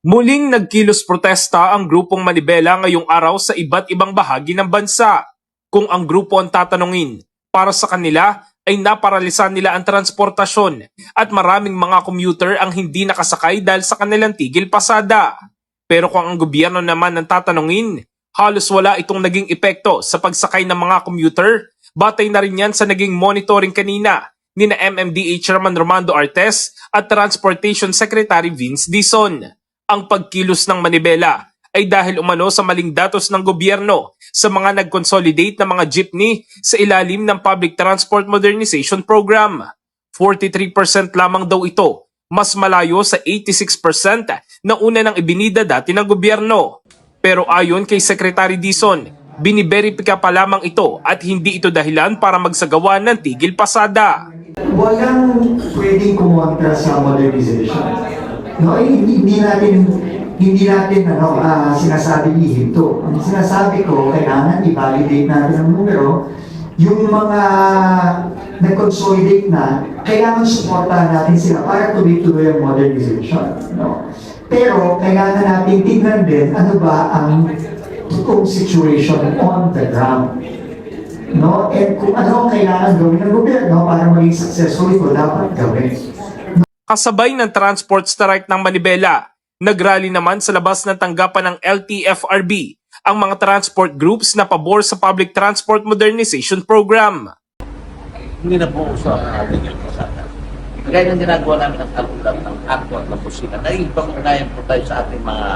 Muling nagkilos protesta ang grupong Manibela ngayong araw sa iba't ibang bahagi ng bansa. Kung ang grupo ang tatanungin, para sa kanila ay naparalisan nila ang transportasyon at maraming mga commuter ang hindi nakasakay dahil sa kanilang tigil pasada. Pero kung ang gobyerno naman ang tatanungin, halos wala itong naging epekto sa pagsakay ng mga commuter. Batay na rin yan sa naging monitoring kanina ni na MMDA Chairman Romando Artes at Transportation Secretary Vince Dizon. Ang pagkilos ng Manibela ay dahil umano sa maling datos ng gobyerno sa mga nag-consolidate na mga jeepney sa ilalim ng Public Transport Modernization Program. 43% lamang daw ito, mas malayo sa 86% na una ng ibinida dati ng gobyerno. Pero ayon kay Secretary Dizon, biniberipika pa lamang ito at hindi ito dahilan para magsagawa ng tigil pasada. walang pwedeng kumontra sa modernization. No, eh, hindi, hindi natin hindi natin ano, ah, sinasabi ihinto. Ang sinasabi ko, kailangan i-validate natin ang numero. Yung mga nag-consolidate na, kailangan suportahan natin sila para tuloy-tuloy ang modernization. No? Pero kailangan natin tignan din ano ba ang totoong situation on the ground no? And kung ano ang kailangan gawin ng gobyerno para maging successful ito, dapat gawin. Kasabay ng transport strike ng Manibela, nagrally naman sa labas ng tanggapan ng LTFRB ang mga transport groups na pabor sa Public Transport Modernization Program. hindi na po sa ating pasada. Kaya yung ginagawa namin ng kalulang ng akto at ng pusina, naipag-unayan po tayo sa ating mga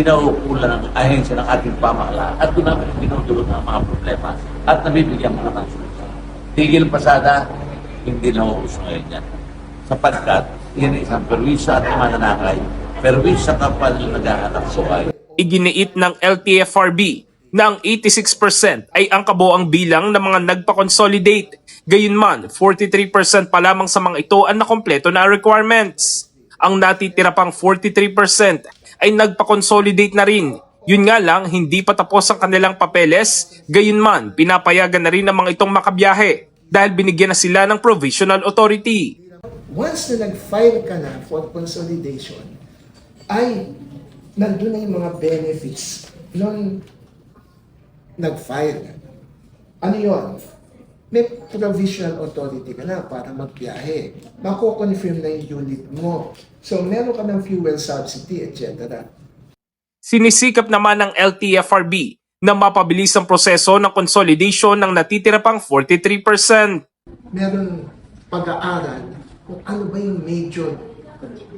kinauukulan ng ahensya ng ating pamahalaan at doon namin binudulot ng mga problema at nabibigyan mo naman solusyon. Tigil pasada, hindi na uuso ngayon yan. Sapagkat, yan ay isang perwisa at mananakay. Perwisa kapal yung naghahanap buhay. Iginiit ng LTFRB na ang 86% ay ang kabuang bilang ng mga nagpa-consolidate. Gayunman, 43% pa lamang sa mga ito ang nakompleto na requirements. Ang natitira pang 43% ay nagpa-consolidate na rin. Yun nga lang, hindi pa tapos ang kanilang papeles. Gayunman, pinapayagan na rin ng mga itong makabiyahe dahil binigyan na sila ng provisional authority. Once na nag-file ka na for consolidation, ay nandun na yung mga benefits nung nag-file. Ano yon? May provisional authority ka na para magbiyahe. Mako-confirm na yung unit mo. So, meron ka ng fuel subsidy, etc. Sinisikap naman ng LTFRB na mapabilis ang proseso ng consolidation ng natitira pang 43%. Meron pag-aaral kung ano ba yung major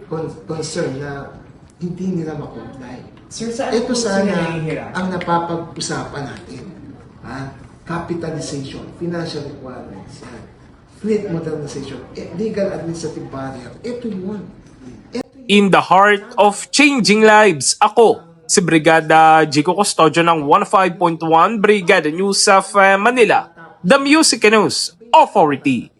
con- concern na hindi nila makomply. Sir, saan Ito sana ang napapag-usapan natin. Ha? Capitalization, financial requirements, yan. fleet modernization, eh, legal administrative barrier. Ito yun. In the heart of changing lives, ako, si Brigada Jico Custodio ng 15.1 Brigada News of Manila, the Music News Authority.